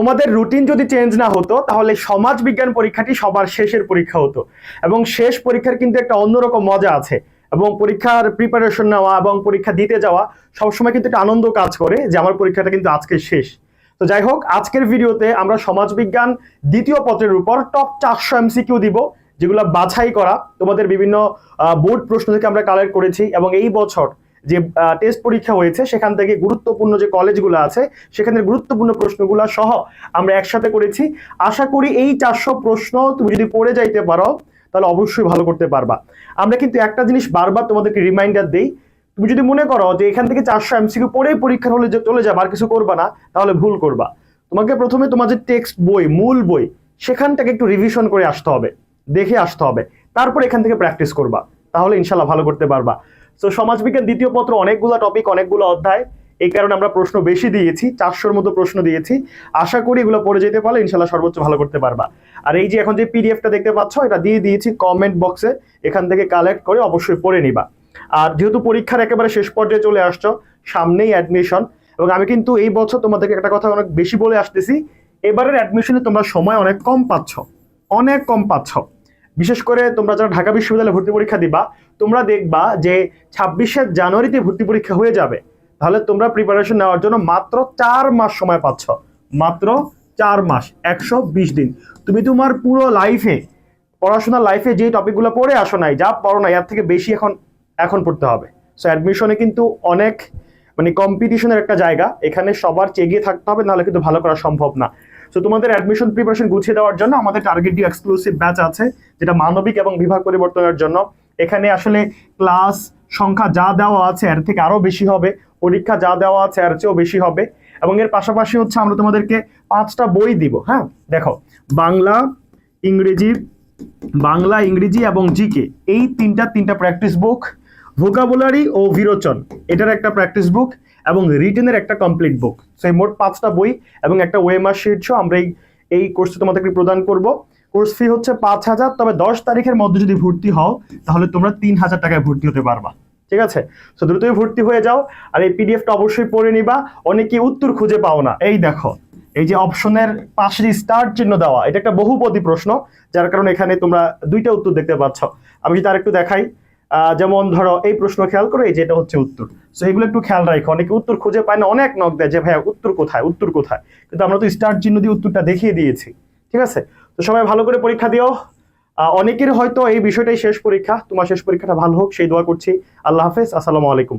তোমাদের রুটিন যদি চেঞ্জ না হতো, তাহলে সমাজ বিজ্ঞান পরীক্ষাটি সবার শেষের পরীক্ষা হতো। এবং শেষ পরীক্ষার কিন্তু একটা অন্যরকম মজা আছে। এবং পরীক্ষার প্রিপারেশন নেওয়া এবং পরীক্ষা দিতে যাওয়া সবসময় কিন্তু একটা আনন্দ কাজ করে যে আমার পরীক্ষাটা কিন্তু আজকে শেষ। তো যাই হোক, আজকের ভিডিওতে আমরা সমাজবিজ্ঞান দ্বিতীয় পত্রের উপর টপ চারশো এমসিকিউ দিব, যেগুলো বাছাই করা তোমাদের বিভিন্ন বোর্ড প্রশ্ন থেকে আমরা কালেক্ট করেছি। এবং এই বছর যে টেস্ট পরীক্ষা হয়েছে, সেখান থেকে গুরুত্বপূর্ণ যে কলেজগুলো আছে, সেখানের গুরুত্বপূর্ণ প্রশ্নগুলো সহ আমরা একসাথে করেছি। আশা করি এই চারশো প্রশ্ন তুমি যদি পড়ে যাইতে পারো, তাহলে অবশ্যই ভালো করতে পারবা। আমরা কিন্তু একটা জিনিস বারবার তোমাদেরকে রিমাইন্ডার দেই। তুমি যদি মনে করো যে এখান থেকে চারশো এমসিকিউ পড়েই পরীক্ষার হলে যে চলে যাবে, আর কিছু করবা না, তাহলে ভুল করবা। তোমাকে প্রথমে তোমার যে টেক্সট বই, মূল বই, সেখানটাকে একটু রিভিশন করে আসতে হবে, দেখে আসতে হবে। তারপর এখান থেকে প্র্যাকটিস করবা। তাহলে ইনশাল্লাহ ভালো করতে পারবা। তো সমাজবিজ্ঞান দ্বিতীয় পত্র, অনেকগুলো টপিক অনেকগুলো অধ্যায়। এই কারণে আমরা প্রশ্ন বেশি দিয়েছি, চারশোর মতো প্রশ্ন দিয়েছি। আশা করি এগুলো পড়ে যেতে পারলে ইনশাল্লাহ সর্বোচ্চ ভালো করতে পারবা। আর এই যে এখন যে পিডিএফটা দেখতে পাচ্ছ, এটা দিয়ে দিয়েছি কমেন্ট বক্সে এখান থেকে কালেক্ট করে অবশ্যই পড়ে নিবা। আর যেহেতু পরীক্ষার একেবারে শেষ পর্যায়ে চলে আসছো, সামনেই অ্যাডমিশন এবং আমি কিন্তু এই বছর তোমাদেরকে একটা কথা অনেক বেশি বলে আসতেছি, এবারের অ্যাডমিশনে তোমরা সময় অনেক কম পাচ্ছ। অনেক কম পাচ্ছ। বিশেষ করে তোমরা যারা ঢাকা বিশ্ববিদ্যালয়ে ভর্তি পরীক্ষা দিবা, তোমরা দেখবা যে ছাব্বিশে জানুয়ারিতে ভর্তি পরীক্ষা হয়ে যাবে। তাহলে তোমরা প্রিপারেশন নেওয়ার জন্য মাত্র চার মাস সময় পাচ্ছ। মাত্র চার মাস, একশো বিশ দিন। তুমি তোমার পুরো লাইফে পড়াশোনার লাইফে যে টপিকগুলো পড়ে আসো নাই, যা পড়ো না এর থেকে বেশি এখন এখন পড়তে হবে। সো অ্যাডমিশনে কিন্তু অনেক মানে কম্পিটিশনের একটা জায়গা। এখানে সবার চেগিয়ে থাকতে হবে, নাহলে কিন্তু ভালো করা সম্ভব না। সো তোমাদের অ্যাডমিশন প্রিপারেশন গুছিয়ে দেওয়ার জন্য আমাদের টার্গেট ডিউ এক্সক্লুসিভ ব্যাচ আছে, যেটা মানবিক এবং বিভাগ পরিবর্তনের জন্য। এখানে আসলে ক্লাস সংখ্যা যা দেওয়া আছে, এর থেকে আরও বেশি হবে। পরীক্ষা যা দেওয়া আছে, এর চেয়েও বেশি হবে। এবং এর পাশাপাশি হচ্ছে আমরা তোমাদেরকে পাঁচটা বই দিব হ্যাঁ? দেখো, বাংলা, ইংরেজি বাংলা, ইংরেজি এবং জিকে এই তিনটা তিনটা প্র্যাকটিস বুক ভোকাবুলারি ও বিরোচন। এটার একটা প্র্যাকটিস বুক এবং রিটেনের একটা কমপ্লিট বুক সো এই মোট পাঁচটা বই এবং একটা ওয়েমার শিট শো আমরা এই এই কোর্সে তোমাদেরকে প্রদান করব। কোর্স ফি হচ্ছে পাঁচ হাজার তবে দশ তারিখের মধ্যে যদি ভর্তি হও তাহলে তোমরা তিন হাজার টাকায় ভর্তি হতে পারবা। ঠিক আছে? তো দ্রুতই ভর্তি হয়ে যাও আর এই পিডিএফটা অবশ্যই পড়ে নিবা। অনেকে উত্তর খুঁজে পাও না। এই দেখো এই যে অপশনের পাশে যে স্টার চিহ্ন দেওয়া এটা একটা বহুপদী প্রশ্ন যার কারণে এখানে তোমরা দুইটা উত্তর দেখতে পাচ্ছ। আমি যদি আরেকটু দেখাই আহ, যেমন ধরো, এই প্রশ্ন খেয়াল করো, এই যে এটা হচ্ছে উত্তর। সো এগুলো একটু খেয়াল রাখো অনেকে উত্তর খুঁজে পায় না, অনেক নক দেয় যে, ভাইয়া, উত্তর কোথায়? উত্তর কোথায়? কিন্তু আমরা তো স্টার্ট চিহ্ন দিয়ে উত্তরটা দেখিয়ে দিয়েছি। ঠিক আছে? তো সবাই ভালো করে পরীক্ষা দিও। অনেকের হয়তো এই বিষয়টাই শেষ পরীক্ষা। তোমার শেষ পরীক্ষাটা ভালো হোক, সেই দোয়া করছি। আল্লাহ হাফেজ। আসসালামু আলাইকুম।